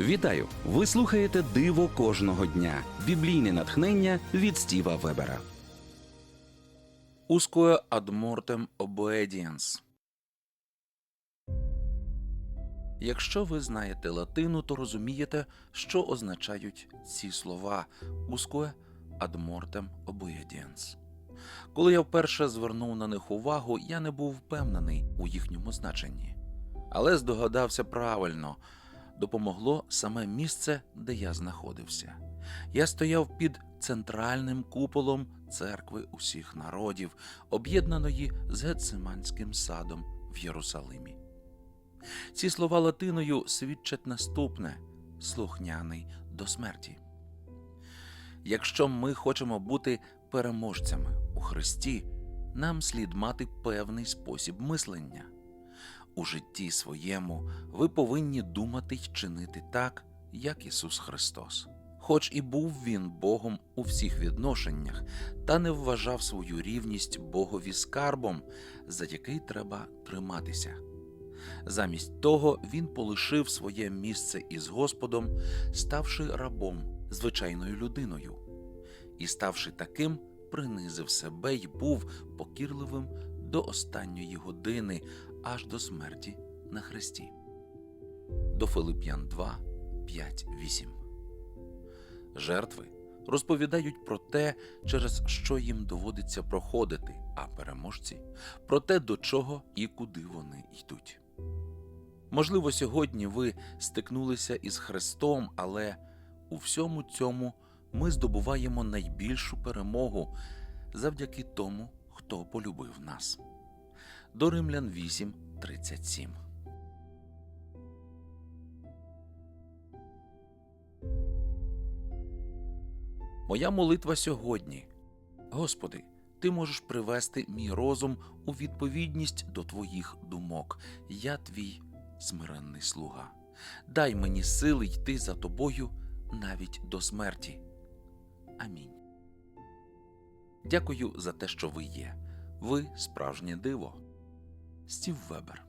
Вітаю! Ви слухаєте Диво кожного дня. Біблійне натхнення від Стіва Вебера. Ускоe ad mortem. Якщо ви знаєте латину, то розумієте, що означають ці слова Ускоe ad mortem. Коли я вперше звернув на них увагу, я не був впевнений у їхньому значенні. Але здогадався правильно допомогло саме місце, де я знаходився. Я стояв під центральним куполом церкви усіх народів, об'єднаної з Гециманським садом в Єрусалимі. Ці слова латиною свідчать наступне слухняний до смерті. Якщо ми хочемо бути переможцями у Христі, нам слід мати певний спосіб мислення. У житті своєму ви повинні думати й чинити так, як Ісус Христос. Хоч і був Він Богом у всіх відношеннях, та не вважав свою рівність Богові скарбом, за який треба триматися. Замість того він полишив своє місце із Господом, ставши рабом, звичайною людиною, і, ставши таким, принизив себе й був покірливим до останньої години, аж до смерті на хресті. До Филип'ян 2, 5, 8. Жертви розповідають про те, через що їм доводиться проходити, а переможці про те, до чого і куди вони йдуть. Можливо, сьогодні ви стикнулися із Христом, але у всьому цьому ми здобуваємо найбільшу перемогу завдяки тому, хто полюбив нас. До Римлян 8, 37. Моя молитва сьогодні. Господи, Ти можеш привести мій розум у відповідність до Твоїх думок. Я твій смиренний слуга. Дай мені сили йти за тобою навіть до смерті. Амінь. Дякую за те, що ви є. Ви справжнє диво. Стів Вебер